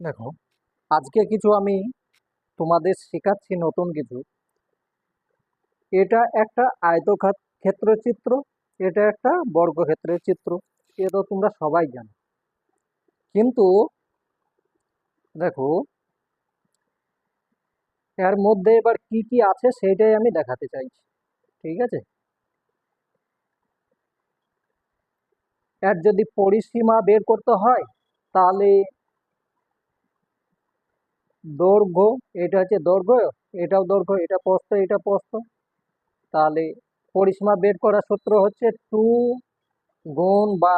দেখো, আজকে কিছু আমি তোমাদের শেখাচ্ছি নতুন কিছু। এটা একটা আয়তক্ষেত ক্ষেত্র চিত্র এটা একটা বর্গক্ষেত্রের চিত্র, এ তো তোমরা সবাই জানো। কিন্তু দেখো, এর মধ্যে এবার কি কি আছে সেইটাই আমি দেখাতে চাইছি, ঠিক আছে? এর যদি পরিসীমা বের করতে হয়, তাহলে দৈর্ঘ্য, এটা হচ্ছে দৈর্ঘ্য, এটাও দৈর্ঘ্য, এটা প্রস্থ এটা প্রস্থ। তাহলে পরিসীমা বের করার সূত্র হচ্ছে টু গুণ বা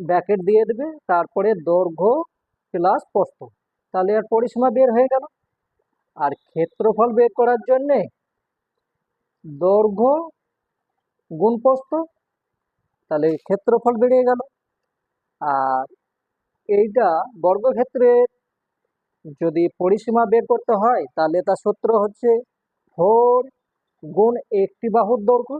ব্যাকেট দিয়ে দেবে, তারপরে দৈর্ঘ্য প্লাস প্রস্থ। তাহলে আর পরিসীমা বের হয়ে গেল। আর ক্ষেত্রফল বের করার জন্যে দৈর্ঘ্য গুণ প্রস্থ, তাহলে ক্ষেত্রফল বেরিয়ে গেল। আর এইটা বর্গক্ষেত্রের যদি পরিসীমা বের করতে হয়, তাহলে তার সূত্র হচ্ছে ফোর গুণ একটি বাহুর দৈর্ঘ্য।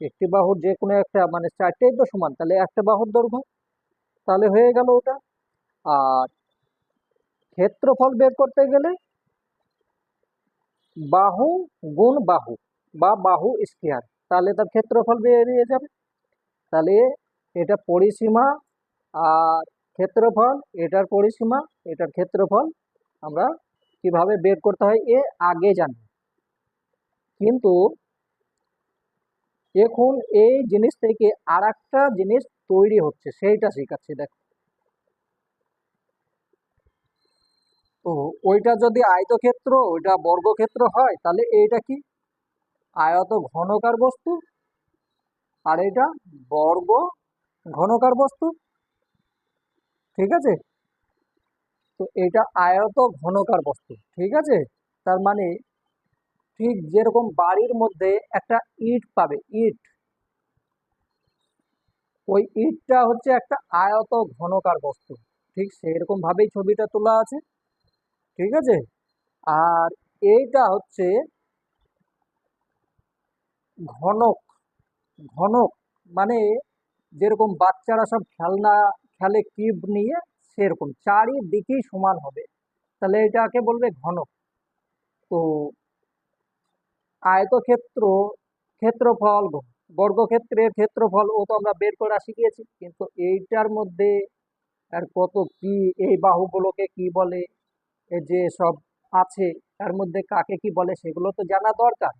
একটি বাহুর যে কোনো একটা মানে চারটেই তো সমান, তাহলে একটা বাহুর দৈর্ঘ্য। তাহলে হয়ে গেল ওটা। আর ক্ষেত্রফল বের করতে গেলে বাহু গুণ বাহু বা বাহু স্কোয়ার, তাহলে তার ক্ষেত্রফল বেরিয়ে যাবে। তাহলে এটা পরিসীমা আর ক্ষেত্রফল, এটার পরিসীমা, এটার ক্ষেত্রফল আমরা কীভাবে বের করতে হয় এ আগে জানি কিন্তু এখন এই জিনিস থেকে আর জিনিস তৈরি হচ্ছে, সেইটা শেখাচ্ছি দেখো তো ওইটা যদি আয়তক্ষেত্র, ওইটা বর্গক্ষেত্র হয়, তাহলে এইটা কি? আয়ত ঘনকার বস্তু, আর এটা বর্গ ঘনকার বস্তু। ঠিক আছে? তো এটা আয়ত ঘনকার বস্তু, ঠিক আছে? তার মানে ঠিক যেরকম বাড়ির মধ্যে একটা ইট পাবে, ইট। ওই ইটটা হচ্ছে একটা আয়ত ঘনকার বস্তু, ঠিক সেরকম ভাবেই ছবিটা তোলা আছে, ঠিক আছে? আর এইটা হচ্ছে ঘনক ঘনক মানে যেরকম বাচ্চারা সব খেলনা খেলে কিউব নিয়ে সেরকম, চারিদিকেই সমান হবে। তাহলে এটাকে বলবে ঘনক তো আয়তক্ষেত্র, ক্ষেত্রফল, বর্গক্ষেত্রের ক্ষেত্রফল, ও তো আমরা বের করা শিখিয়েছি কিন্তু এইটার মধ্যে আর কত কি, এই বাহুগুলোকে কি বলে যে সব আছে, তার মধ্যে কাকে কি বলে, সেগুলো তো জানা দরকার।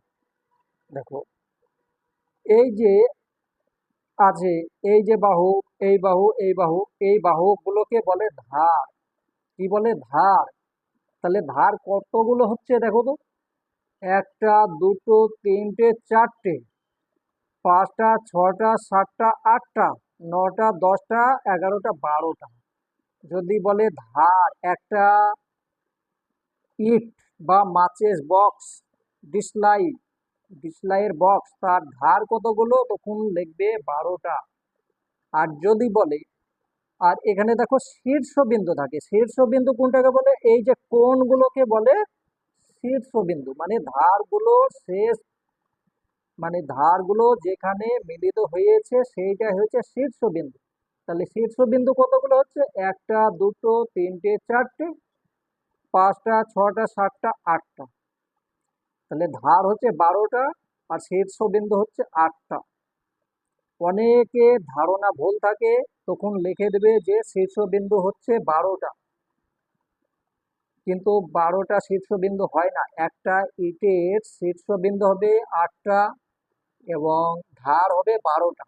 দেখো, এই যে আছে এই যে বাহু, এই বাহু এই বাহু, এই বাহুগুলোকে বলে ধার। কি বলে ধার? তাহলে ধার কতগুলো হচ্ছে দেখো তো? একটা, দুটো, তিনটে, চারটে। পাঁচটা, ছটা, সাতটা, আটটা। নটা, দশটা, এগারোটা, বারোটা। যদি বলে ধার, একটা ইট বা মাচেস বক্স ডিসলাই ডিসলাইয়ের বক্স, তার ধার কতগুলো? তখন লিখবে বারোটা। আর যদি বলে, আর এখানে দেখো শীর্ষবিন্দু থাকে। শীর্ষবিন্দু কোনটাকে বলে? এই যে কোণগুলোকে বলে শীর্ষবিন্দু। মানে ধারগুলো শেষ মানে ধারগুলো যেখানে মিলিত হয়েছে সেইটাই হচ্ছে শীর্ষবিন্দু। তাহলে শীর্ষবিন্দু কতগুলো হচ্ছে? একটা, দুটো, তিনটে, চারটে, পাঁচটা, ছটা, সাতটা, আটটা। তাহলে ধার হচ্ছে বারোটা আর শীর্ষবিন্দু হচ্ছে আটটা। অনেকে ধারণা ভুল থাকে, তখন লিখে দেবে যে শীর্ষবিন্দু হচ্ছে বারোটা। কিন্তু বারোটা শীর্ষবিন্দু হয় না। একটা ইটের শীর্ষবিন্দু হবে আটটা এবং ধার হবে বারোটা।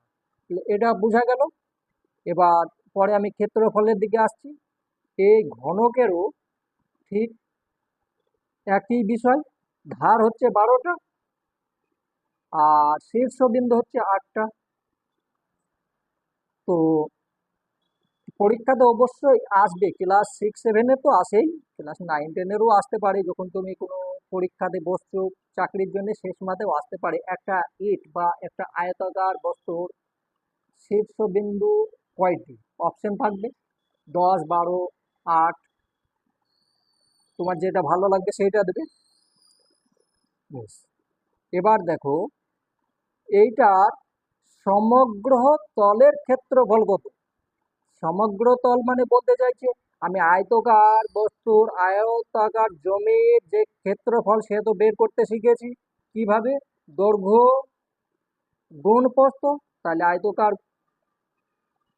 এটা বোঝা গেল? এবার পরে আমি ক্ষেত্রফলের দিকে আসছি। এই ঘনকেরও ঠিক একই বিষয়। ধার হচ্ছে বারোটা আর শীর্ষবিন্দু হচ্ছে আটটা। তো পরীক্ষাতে অবশ্যই আসবে। ক্লাস সিক্স সেভেনে তো আসেই। ক্লাস নাইন টেনেরও আসতে পারে। যখন তুমি কোনো পরীক্ষাতে বসছো, চাকরির জন্য শেষ মাতেও আসতে পারে। একটা ইট বা একটা আয়তাকার বস্তুর শীর্ষবিন্দু কয়টি? অপশন থাকবে। দশ, বারো, আট। তোমার যেটা ভালো লাগবে সেইটা দেবে। বেশ এবার দেখো, এইটার সমগ্র তলের ক্ষেত্রফল কত সমগ্র তল মানে বলতে চাইছে, আমি আয়তকার, বস্তুর আয়তাকার জমির যে ক্ষেত্রফল সে তো বের করতে শিখেছি। কীভাবে? দৈর্ঘ্য গুণ প্রস্থ, তাহলে আয়তকার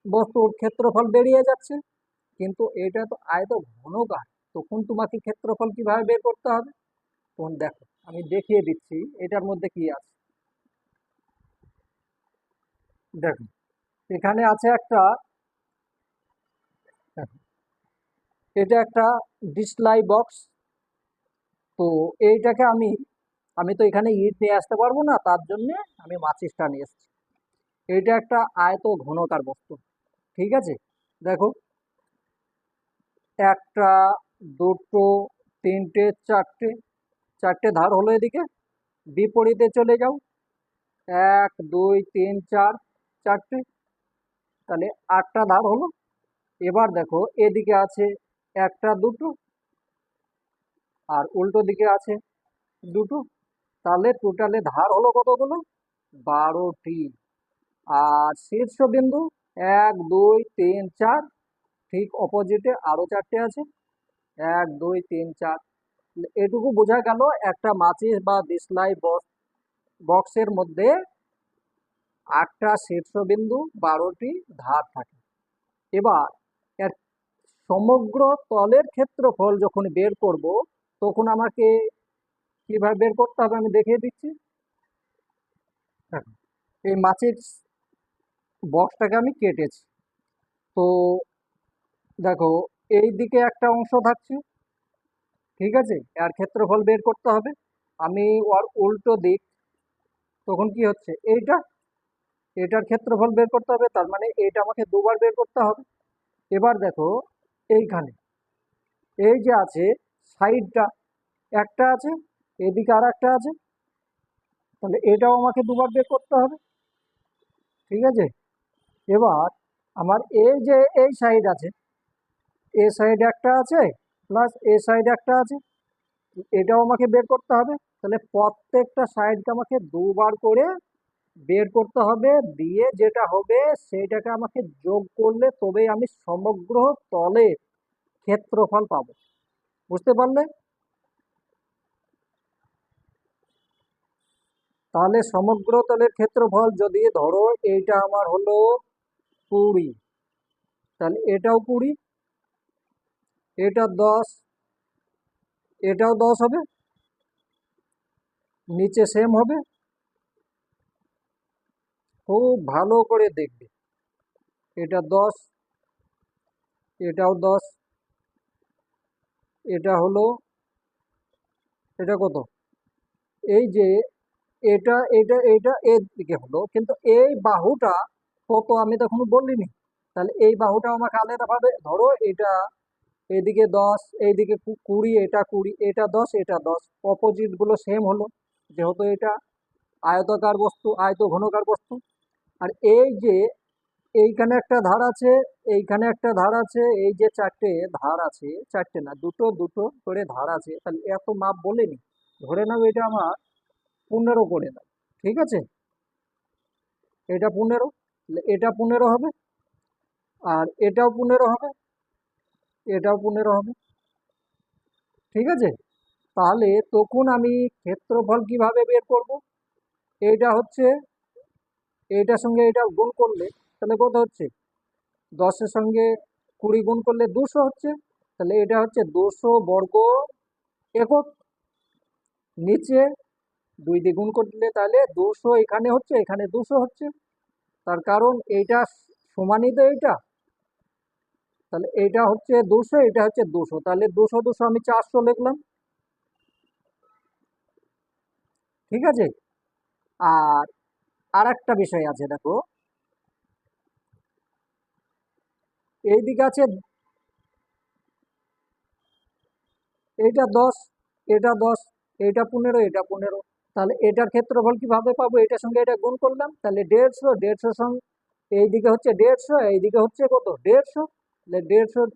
বস্তুর ক্ষেত্রফল বেরিয়ে যাচ্ছে। কিন্তু এটা তো আয়ত ঘনকার তখন তোমাকে ক্ষেত্রফল কীভাবে বের করতে হবে? তখন দেখো আমি দেখিয়ে দিচ্ছি, এটার মধ্যে কি আছে? দেখো এখানে আছে একটা এটা একটা ডিসলাই বক্স তো এইটাকে আমি আমি তো এখানে ইট নিয়ে আসতে পারব না, তার জন্য আমি মাচিসটা নিয়ে এসেছি। এটা একটা আয়ত ঘনকার বস্তু, ঠিক আছে? দেখো, একটা, দুটো, তিনটে, চারটে চারটে ধার হলো এদিকে। বিপরীতে চলে যাও। এক, দুই, তিন, চার, চারটে। তাহলে আটটা ধার হলো। এবার দেখো এদিকে আছে একটা, দুটো। আর উল্টো দিকে আছে দুটো। তাহলে টোটালে ধার হলো কতগুলো? বারোটি। আর শীর্ষবিন্দু এক, দুই, তিন, চার। ঠিক অপোজিটে আরও চারটে আছে। এক, দুই, তিন, চার। এটুকু বোঝা গেল একটা মাচিস বা বক্স বক্সের মধ্যে আটটা শীর্ষবিন্দু, বারোটি ধার থাকে। এবার এর সমগ্র তলের ক্ষেত্রফল যখন বের করব, তখন আমাকে কীভাবে বের করতে হবে আমি দেখিয়ে দিচ্ছি। এই মাছের বক্সটাকে আমি কেটেছি। তো দেখো এই দিকে একটা অংশ থাকছে। ঠিক আছে? আর ক্ষেত্রফল বের করতে হবে। আমি ওর উল্টো দিক, তখন কি হচ্ছে? এইটা, এটার ক্ষেত্রফল বের করতে হবে, তার মানে এইটা আমাকে দুবার বের করতে হবে। এবার দেখো, এইখানে, এই যে আছে, সাইডটা একটা আছে, এদিকে আর একটা আছে, তাহলে এটাও আমাকে দুবার বের করতে হবে। ঠিক আছে? এবার আমার এই যে, এই সাইড আছে, এ সাইড একটা আছে প্লাস এ সাইড একটা আছে, এটাও আমাকে বের করতে হবে। তাহলে প্রত্যেকটা সাইডকে আমাকে দুবার করে বের করতে হবে, দিয়ে যেটা হবে সেইটাকে আমাকে যোগ করলে তবেই আমি সমগ্র তলের ক্ষেত্রফল পাবো। বুঝতে পারলে? তাহলে সমগ্র তলের ক্ষেত্রফল যদি ধরো এইটা আমার হলো কুড়ি, তাহলে এটাও কুড়ি এটা দশ, এটাও দশ হবে। নিচে সেম হবে। খুব ভালো করে দেখবে। এটা দশ, এটাও দশ, এটা হলো, এটা কত? এই যে এটা এটা এটা এর দিকে হলো। কিন্তু এই বাহুটা কত আমি তো এখনও বলিনি। তাহলে এই বাহুটা আমাকে আলাদাভাবে ধরো এটা এইদিকে দশ, এইদিকে কুড়ি, এটা কুড়ি, এটা দশ এটা দশ। অপোজিটগুলো সেম হলো, যেহেতু এটা আয়তাকার বস্তু, আয়ত ঘনকার বস্তু। আর এই যে এইখানে একটা ধার আছে, এইখানে একটা ধার আছে, এই যে চারটে ধার আছে, চারটে না, দুটো দুটো করে ধার আছে, তাহলে এত মাপ বলেনি। ধরে নাও এটা আমার পনেরো করে দাও, ঠিক আছে? এটা পনেরো এটা পনেরো হবে, আর এটাও পনেরো হবে এটাও পনেরো হবে। ঠিক আছে? তাহলে তখন আমি ক্ষেত্রফল কীভাবে বের করব? এইটা হচ্ছে, এইটার সঙ্গে এটা গুণ করলে তাহলে কত হচ্ছে? দশের সঙ্গে কুড়ি গুণ করলে দুশো হচ্ছে। তাহলে এটা হচ্ছে দুশো বর্গ একক। নিচে দুই দিয়ে গুণ করলে তাহলে দুশো এখানে হচ্ছে, এখানে দুশো হচ্ছে। তার কারণ এইটা সমানই তো এইটা। তাহলে এইটা হচ্ছে দুশো, এটা হচ্ছে দুশো। তাহলে দুশো দুশো আমি চারশো লিখলাম। ঠিক আছে? আর আর একটা বিষয় আছে, দেখো। এই দিকে আছে, এইটা দশ, এটা দশ, এটা পনেরো এটা পনেরো। তাহলে এটার ক্ষেত্রফল কীভাবে পাবো? এটার সঙ্গে এটা গুণ করলাম। তাহলে দেড়শো, দেড়শোর সঙ্গে এইদিকে হচ্ছে দেড়শো, এইদিকে হচ্ছে কত? দেড়শো। তাহলে দেড়শোর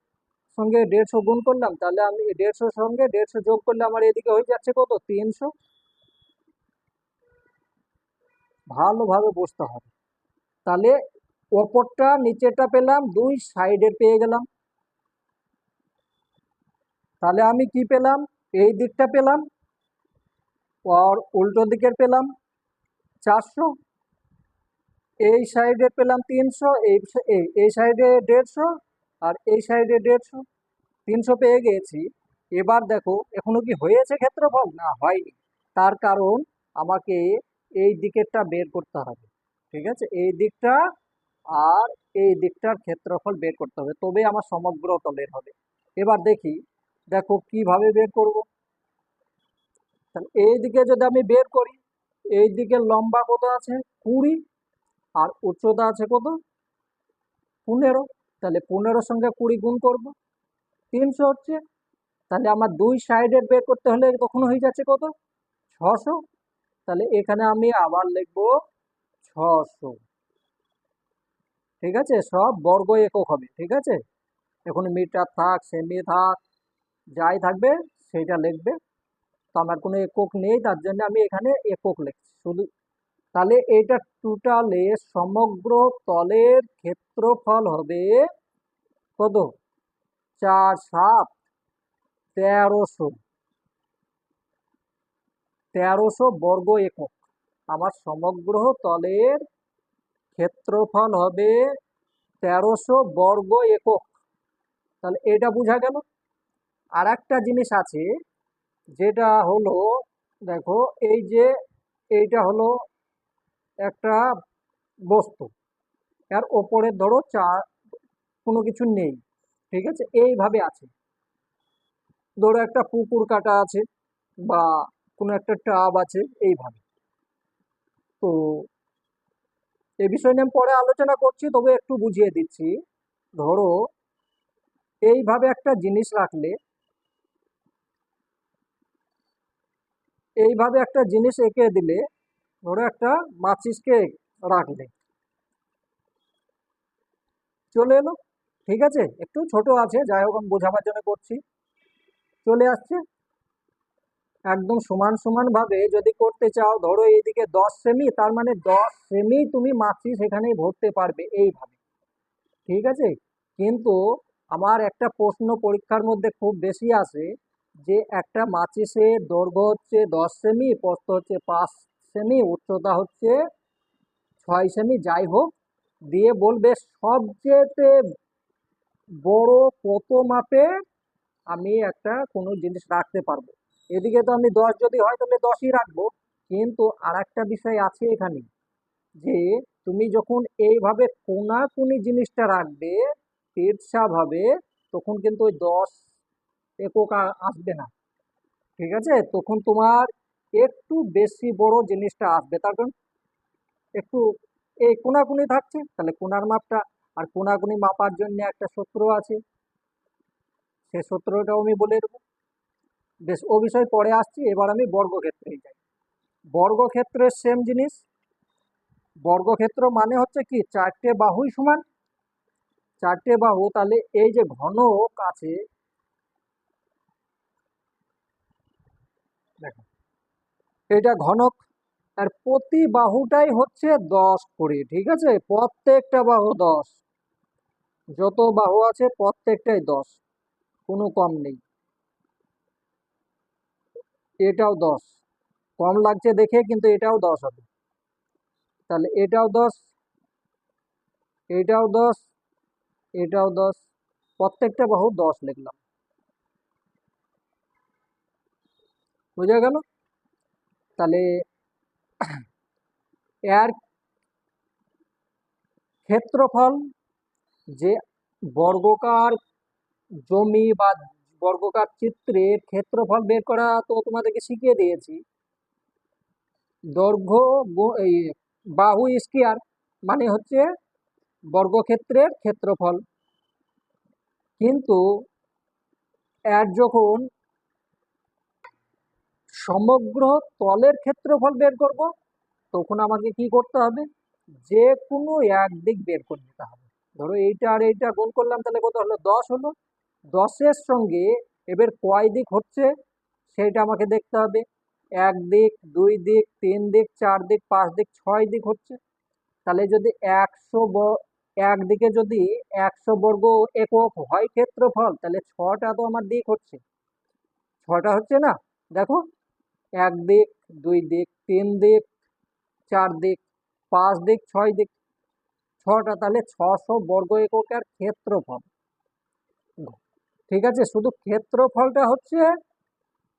সঙ্গে দেড়শো গুণ করলাম, তাহলে আমি দেড়শোর সঙ্গে দেড়শো যোগ করলে আমার এদিকে হয়ে যাচ্ছে কত? তিনশো। ভালোভাবে বসতে হবে। তাহলে ওপরটা নিচেটা পেলাম, দুই সাইডের পেয়ে গেলাম। তাহলে আমি কি পেলাম? এই দিকটা পেলাম, আর উল্টো দিকের পেলাম চারশো। এই সাইডে পেলাম তিনশো এই, এই- সাইডে দেড়শো আর এই সাইডে দেড়শো, তিনশো পেয়ে গিয়েছি এবার দেখো, এখনও কি হয়েছে ক্ষেত্রফল? না, হয়নি। তার কারণ আমাকে এই দিকেরটা বের করতে হবে, ঠিক আছে? এই দিকটা আর এই দিকটার ক্ষেত্রফল বের করতে হবে তবে আমার সমগ্র তলের হবে। এবার দেখি, দেখো কীভাবে বের করব। তাহলে এই দিকে যদি আমি বের করি, এই দিকে লম্বা কত আছে? কুড়ি, আর উচ্চতা আছে কত? পনেরো। তাহলে পনেরোর সঙ্গে কুড়ি গুণ করব। তিনশো হচ্ছে, তাহলে আমার দুই সাইডের বের করতে হলে তখন হয়ে যাচ্ছে কত? ছশো। তাহলে এখানে আমি আবার লিখব ছশো। ঠিক আছে? সব বর্গ একক হবে, ঠিক আছে? এখন মিটার থাক, সেমি থাক, যাই থাকবে সেইটা লিখবে। তো আমার কোনো একক নেই, তার জন্য আমি এখানে একক লিখছি। শুধু তাহলে এইটা টোটালে সমগ্র তলের ক্ষেত্রফল হবে কত? চার, সাত, তেরোশো। তেরোশো বর্গ একক। আমার সমগ্র তলের ক্ষেত্রফল হবে তেরোশো বর্গ একক। তাহলে এটা বোঝা গেল? আর একটা জিনিস আছে, যেটা হলো, দেখো, এই যে এইটা হলো একটা বস্তু। এর ওপরে ধরো চা, কোনো কিছু নেই, ঠিক আছে? এইভাবে আছে। ধরো একটা পুকুর কাটা আছে বা কোনো একটা টাব আছে, এইভাবে। তো এ বিষয় নিয়ে পরে আলোচনা করছি, তবে একটু বুঝিয়ে দিচ্ছি। ধরো, এইভাবে একটা জিনিস রাখলে, এইভাবে একটা জিনিস এঁকে দিলে ধরো একটা মাচিসকে রাখলে চলে এলো। ঠিক আছে? একটু ছোট আছে, যাই হোক আমি বোঝাবার জন্য করছি। চলে আসছে। একদম সমান সমান ভাবে যদি করতে চাও, ধরো এইদিকে দশ সেমি তার মানে দশ সেমি তুমি মাছি সেখানেই ভরতে পারবে এইভাবে। ঠিক আছে? কিন্তু আমার একটা প্রশ্ন পরীক্ষার মধ্যে খুব বেশি আসে যে একটা মাচিসের দৈর্ঘ্য হচ্ছে দশ সেমি প্রস্থ হচ্ছে পাঁচ সেমি, উচ্চতা হচ্ছে ছয় সেমি, যাই হোক, দিয়ে বলবে সবচেয়েতে বড় কত মাপে আমি একটা কোনো জিনিস রাখতে পারব। এদিকে তো আমি দশ যদি হয়, তাহলে দশই রাখব। কিন্তু আর একটা বিষয় আছে এখানে, যে তুমি যখন এইভাবে কোনাকুনি জিনিসটা রাখবে তেরছাভাবে তখন কিন্তু ওই দশ একক আসবে না। ঠিক আছে? তখন তোমার একটু বেশি বড় জিনিসটা আসবে। তার কারণ একটু এই কোনাকুনি থাকছে, তাহলে কোনার মাপটা আর কোনাকুনি মাপার জন্য একটা সূত্র আছে। সে সূত্রটাও আমি বলে দেবো। বেশ, ও বিষয় পরে আসছি। এবার আমি বর্গক্ষেত্রে যাই। বর্গক্ষেত্রের সেম জিনিস। বর্গক্ষেত্র মানে হচ্ছে কি? চারটে বাহুই সমান। চারটে বাহু, তাহলে এই যে ঘনক আছে এটা ঘনক আর প্রতি বাহুটাই হচ্ছে দশ করে ঠিক আছে? প্রত্যেকটা বাহু দশ। যত বাহু আছে প্রত্যেকটাই দশ, কোনো কম নেই। এটাও দশ। কম লাগছে দেখে, কিন্তু এটাও দশ হবে। তাহলে এটাও দশ এটাও দশ এটাও দশ, প্রত্যেকটা বাহু দশ লিখলাম। বোঝা গেল? তাহলে এর ক্ষেত্রফল যে বর্গকার জমি বা বর্গকার চিত্রের ক্ষেত্রফল বের করা তো তোমাদেরকে শিখিয়ে দিয়েছি। দৈর্ঘ্য বাহু স্কয়ার মানে হচ্ছে বর্গক্ষেত্রের ক্ষেত্রফল। কিন্তু এর যখন সমগ্র তলের ক্ষেত্রফল বের করব, তখন আমাকে কি করতে হবে? যে কোনো এক দিক বের করে নিতে হবে। ধরো এইটা আর এইটা গুণ করলাম, তাহলে কত হলো? দশ হলো। দশের সঙ্গে এবার কয় দিক হচ্ছে? সেইটা আমাকে দেখতে হবে। এক দিক, দুই দিক, তিন দিক, চার দিক, পাঁচ দিক, ছয় দিক হচ্ছে। তাহলে যদি একশো একদিকে যদি একশো বর্গ একক হয় ক্ষেত্রফল, তাহলে ছটা তো আমার দিক হচ্ছে। ছটা হচ্ছে না? দেখো এক দিক, দুই দিক, তিন দিক, চার দিক, পাঁচ দিক, ছয় দিক। ছটা তাহলে ছশো বর্গ এককের ক্ষেত্রফল। ঠিক আছে? শুধু ক্ষেত্রফলটা হচ্ছে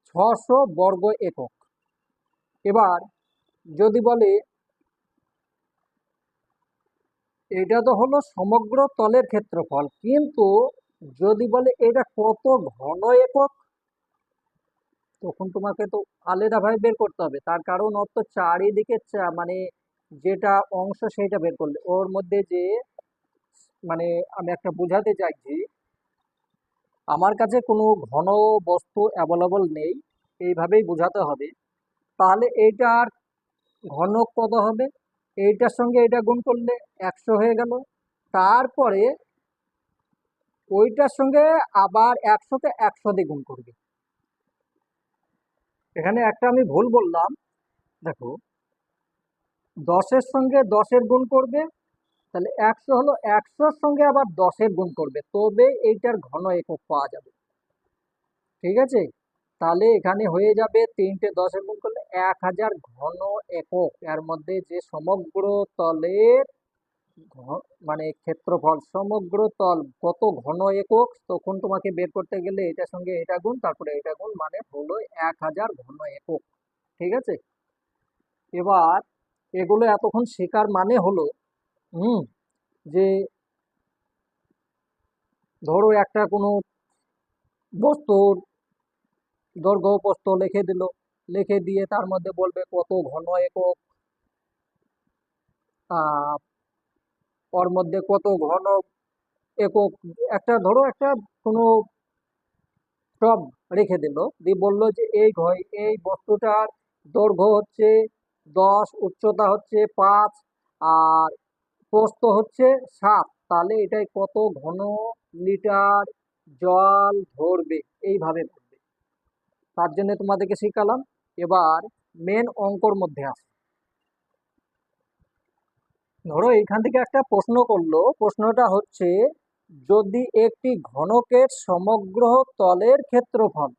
ছশো বর্গ একক। এবার যদি বলে এটা তো হলো সমগ্র তলের ক্ষেত্রফল, কিন্তু যদি বলে এটা কত ঘন একক? তখন তোমাকে তো আলাদাভাবে বের করতে হবে। তার কারণ ওর তো চারিদিকে মানে যেটা অংশ সেটা বের করলে। ওর মধ্যে যে মানে আমি একটা বোঝাতে চাইছি, আমার কাছে কোনো ঘন বস্তু অ্যাভেলেবল নেই, এইভাবেই বোঝাতে হবে। তাহলে এইটার ঘনক কত হবে? এইটার সঙ্গে এটা গুণ করলে একশো হয়ে গেল। তারপরে ওইটার সঙ্গে আবার একশোকে একশো দিয়ে গুণ করবে। এখানে একটা আমি ভুল বললাম। দেখো, দশের সঙ্গে দশের গুণ করবে, তাহলে একশো হলো একশোর সঙ্গে আবার দশের গুণ করবে, তবে এইটার ঘন একক পাওয়া যাবে। ঠিক আছে? তাহলে এখানে হয়ে যাবে তিনটে দশের গুণ করলে এক হাজার ঘন একক। এর মধ্যে যে সমগ্র তলের মানে ক্ষেত্রফল, সমগ্র তল কত ঘন একক, তখন তোমাকে বের করতে গেলে এটার সঙ্গে এটা গুণ, তারপরে এটা গুণ মানে হলো এক হাজার ঘন একক। ঠিক আছে? এবার এগুলো এতক্ষণ শেখার মানে হলো, হুম, যে ধরো একটা কোনো বস্তুর দৈর্ঘ্য প্রস্থ লিখে দিল, লিখে দিয়ে তার মধ্যে বলবে কত ঘন একক ওর মধ্যে কত ঘন একক, একটা ধরো একটা কোনো টব রেখে দিল, দিয়ে বলল যে এই ঘর, এই বস্তুটার দৈর্ঘ্য হচ্ছে দশ, উচ্চতা হচ্ছে পাঁচ, আর প্রস্থ হচ্ছে সাত। তাহলে এটাই কত ঘন লিটার জল ধরবে? এইভাবে ধরবে। তার জন্য তোমাদেরকে শিখালাম। এবার মেন অঙ্কর মধ্যে আস। ধরো এখান থেকে একটা প্রশ্ন করল। প্রশ্নটা হচ্ছে, যদি একটি ঘনকের সমগ্র তলের ক্ষেত্রফল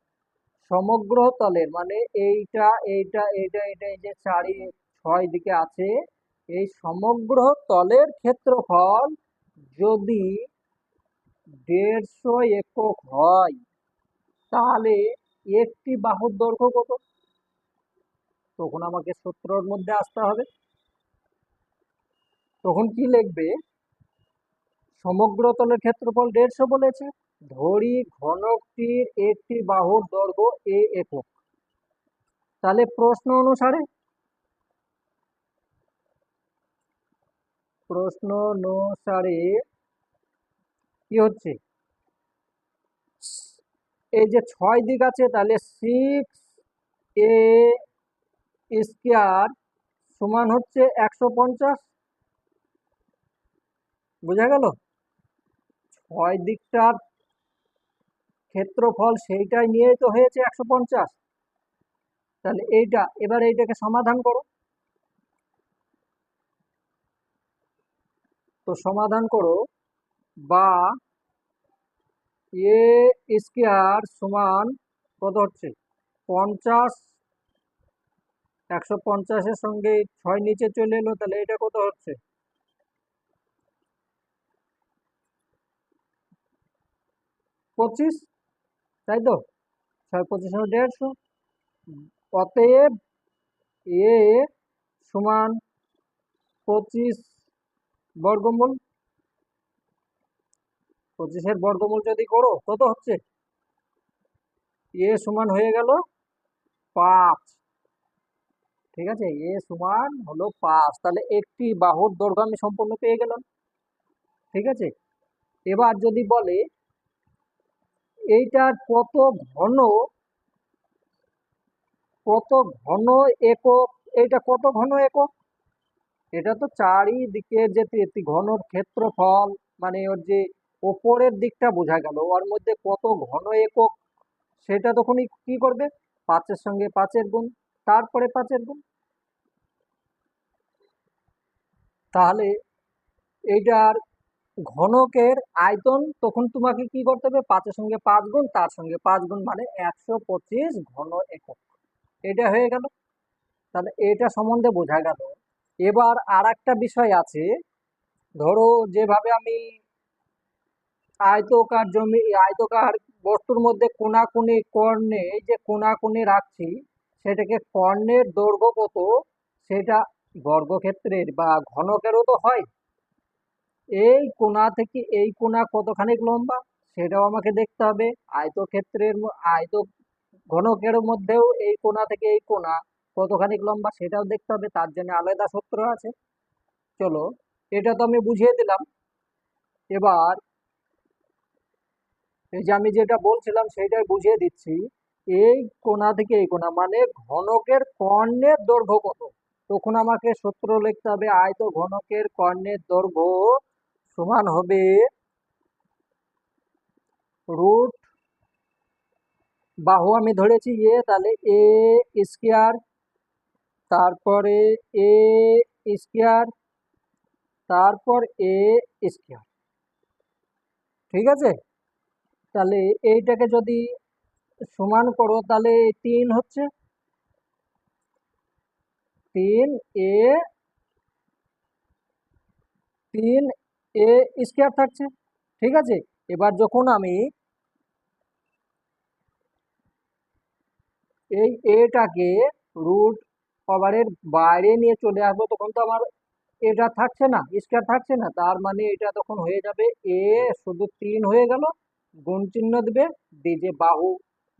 সমগ্র তলের মানে এইটা এইটা এইটা এইটা, এই যে চারি, ছয় দিকে আছে, এই সমগ্র তলের ক্ষেত্রফল যদি দেড়শো একক হয়, তাহলে একটি বাহুর দৈর্ঘ্য কত? তখন আমাকে সূত্রর মধ্যে আসতে হবে। তখন কি লিখবে? সমগ্র তলের ক্ষেত্রফল দেড়শো বলেছে। ধরি ঘনকটির একটি বাহুর দৈর্ঘ্য এ একক। তাহলে প্রশ্ন অনুসারে? প্রশ্ন অনুসারে কি হচ্ছে? এই যে ছয় দিক আছে, তাহলে সিক্স এ স্কোয়ার সমান হচ্ছে একশো পঞ্চাশ। বোঝা গেল? ছয় দিকটার ক্ষেত্রফল সেইটাই নিয়েই তো হয়েছে একশো পঞ্চাশ। তাহলে এইটা, এবার এইটাকে সমাধান করো। তো সমাধান করো, বা এ স্কোয়ার সমান কত হচ্ছে? পঞ্চাশ। একশো পঞ্চাশের সঙ্গে ছয় নিচে চলে এলো, তাহলে এটা কত হচ্ছে? পঁচিশ, তাই তো? ছয় পঁচিশ হলো দেড়শো। অতএব এ সমান পঁচিশ বর্গমূল। পঁচিশের বর্গমূল যদি করো, কত হচ্ছে? এ সমান হয়ে গেল পাঁচ। ঠিক আছে? এ সমান হলো পাঁচ। তাহলে একটি বাহুর দৈর্ঘ্য আমি সম্পূর্ণ পেয়ে গেলাম। ঠিক আছে? এবার যদি বলে এইটার কত ঘন কত ঘন একক, এইটা কত ঘন একক? এটা তো চারিদিকে যে তি- ঘন ক্ষেত্রফল মানে ওর যে ওপরের দিকটা বোঝা গেল, ওর মধ্যে কত ঘন একক? সেটা তখনই কি করবে? পাঁচের সঙ্গে পাঁচের গুণ, তারপরে পাঁচের গুণ। তাহলে এইটার ঘনকের আয়তন, তখন তোমাকে কি করতে হবে? পাঁচের সঙ্গে পাঁচ গুণ, তার সঙ্গে পাঁচ গুণ মানে একশো পঁচিশ ঘন একক। এটা হয়ে গেল। তাহলে এটা সম্বন্ধে বোঝা গেল। এবার আর একটা বিষয় আছে। ধরো যেভাবে আমি আয়তকার জমি আয়তকার বস্তুর মধ্যে কোনাকুনি কর্ণে যে কোনাকুনি রাখছি, সেটাকে কর্ণের দৈর্ঘ্য কত? সেটা বর্গক্ষেত্রের বা ঘনকেরও তো হয়। এই কোণা থেকে এই কোণা কতখানি লম্বা, সেটাও আমাকে দেখতে হবে। আয়তক্ষেত্রের আয়ত ঘনকের মধ্যেও এই কোণা থেকে এই কোণা কতখানি লম্বা, সেটাও দেখতে হবে। তার জন্য আলাদা সূত্র আছে। চলো, এটা তো আমি বুঝিয়ে দিলাম। এবার, এই যে আমি যেটা বলছিলাম সেটাই বুঝিয়ে দিচ্ছি। এই কোণা থেকে এই কোণা মানে ঘনকের কর্ণের দৈর্ঘ্য কত? তখন আমাকে সূত্র লিখতে হবে, আয়ত ঘনকের কর্ণের দৈর্ঘ্য সমান হবে রুট বাহু আমি ধরেছি এ তাহলে এ স্কোয়ার তারপরে এ স্কোয়ার তারপর এ স্কোয়ার ঠিক আছে? তাহলে এইটাকে যদি সমান করো, তাহলে তিন হচ্ছে। তিন এ তিন এ স্কোয়ার থাকছে। ঠিক আছে? এবার যখন আমি এই এটাকে রুট ওভারের বাইরে নিয়ে চলে আসব, তখন তো আমার এটা থাকছে না, স্কোয়ার থাকছে না। তার মানে এটা তখন হয়ে যাবে এ শুধু তিন হয়ে গেল, গুণ চিহ্ন দেবে। দিয়ে যে বাহু,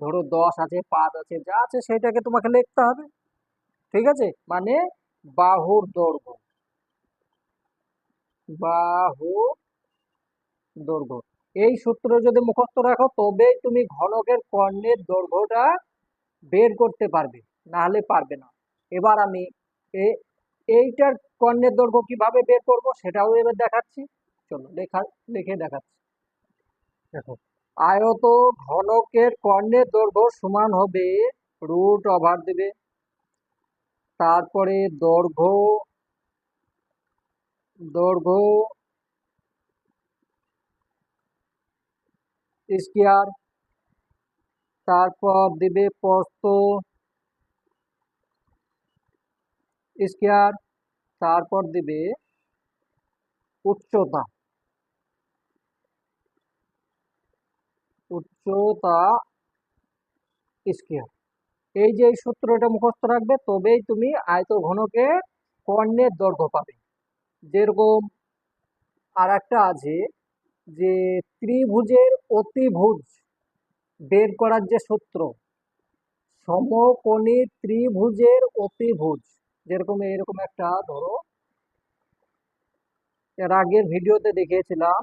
ধরো দশ আছে, পাঁচ আছে, যা আছে সেটাকে তোমাকে লিখতে হবে। ঠিক আছে? মানে বাহুর দৈর্ঘ্য। বাহু দৈর্ঘ্য। এই সূত্র যদি মুখস্থ রাখো, তবেই তুমি ঘনকের কর্ণের দৈর্ঘ্যটা বের করতে পারবে না হলে পারবে না। এবার আমি এইটার কর্ণের দৈর্ঘ্য কীভাবে বের করব সেটাও এবার দেখাচ্ছি। চলো, লেখা, লিখে দেখাচ্ছি। দেখো, আয়ত ঘনকের কর্ণের দৈর্ঘ্য সমান হবে রুট ওভার দেবে। তারপরে দৈর্ঘ্য দৈর্ঘ্য স্কোয়ার। তারপর দিবে প্রস্থ স্কোয়ার। তারপর দিবে উচ্চতা। উচ্চতা স্কোয়ার। এই যে সূত্রটা মুখস্থ রাখবে, তবেই তুমি আয়ত ঘনকে কর্ণের দৈর্ঘ্য পাবে। যেরকম আর একটা আছে যে ত্রিভুজের অতিভুজ বের করার যে সূত্র, সমকোণী ত্রিভুজের অতিভুজ, যেরকম এরকম একটা ধরো, এর আগের ভিডিওতে দেখিয়েছিলাম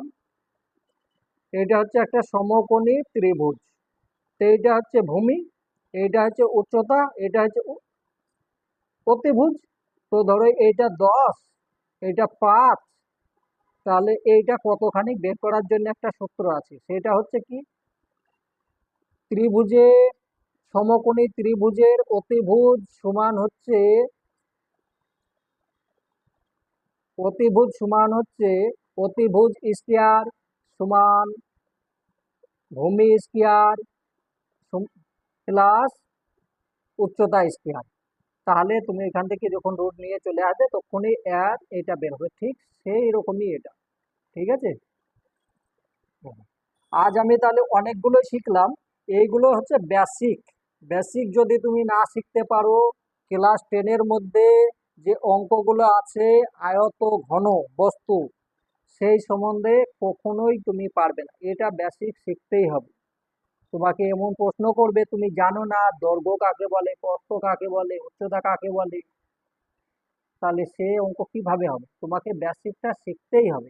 এটা হচ্ছে একটা সমকোণী ত্রিভুজ, তো এইটা হচ্ছে ভূমি, এইটা হচ্ছে উচ্চতা এটা হচ্ছে অতিভুজ, তো ধরো এইটা দশ এইটা পাঁচ তাহলে এইটা কতখানি? বের করার জন্য একটা সূত্র আছে। সেটা হচ্ছে কি? ত্রিভুজে সমকোণী ত্রিভুজের অতিভুজ সমান হচ্ছে, অতিভুজ সমান হচ্ছে অতিভুজ স্কোয়ার সমান ভূমি স্কোয়ার প্লাস উচ্চতা স্কোয়ার। তাহলে তুমি এখান থেকে যখন রুট নিয়ে চলে আসবে, তখনই এর এটা বের হবে। ঠিক সেই রকমই এটা। ঠিক আছে? আজ আমি তাহলে অনেকগুলো শিখলাম। এইগুলো হচ্ছে বেসিক বেসিক যদি তুমি না শিখতে পারো ক্লাস টেনের মধ্যে যে অঙ্কগুলো আছে, আয়ত, ঘন, বস্তু, সেই সম্বন্ধে কখনোই তুমি পারবে না। এটা বেসিক শিখতেই হবে। তোমাকে এমন প্রশ্ন করবে, তুমি জানো না দৈর্ঘ্য কাকে বলে প্রস্থ কাকে বলে, উচ্চতা কাকে বলে? তাহলে সে অঙ্ক কীভাবে হবে? তোমাকে বেসিকটা শিখতেই হবে।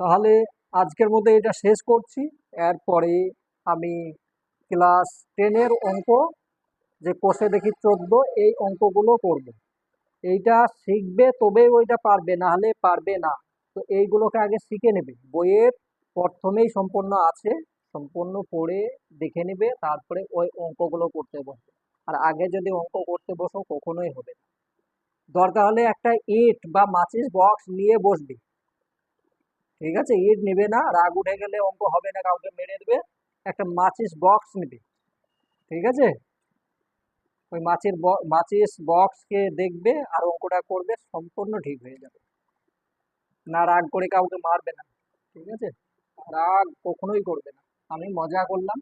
তাহলে আজকের মধ্যে এটা শেষ করছি। এরপরে আমি ক্লাস টেনের অঙ্ক, যে কোষে দেখি চোদ্দ, এই অঙ্কগুলো করব। এইটা শিখবে তবেই ওইটা পারবে না হলে পারবে না। তো এইগুলোকে আগে শিখে নেবে। বইয়ের প্রথমেই সম্পূর্ণ আছে, সম্পূর্ণ পড়ে দেখে নেবে, তারপরে ওই অঙ্কগুলো করতে বসবে। আর আগে যদি অঙ্ক করতে বসো, কখনোই হবে না। দরকার হলে একটা ইট বা মাচিস বক্স নিয়ে বসবে। ঠিক আছে? ইট নেবে না, রাগ উঠে গেলে অঙ্ক হবে না, কাউকে মেরে দেবে। একটা মাচিস বক্স নেবে। ঠিক আছে? ওই মাছের মাচিস বক্সকে দেখবে আর অঙ্কটা করবে, সম্পূর্ণ ঠিক হয়ে যাবে। না রাগ করে কাউকে মারবে না, ঠিক আছে? রাগ কখনোই করবে না। আমি মজা করলাম।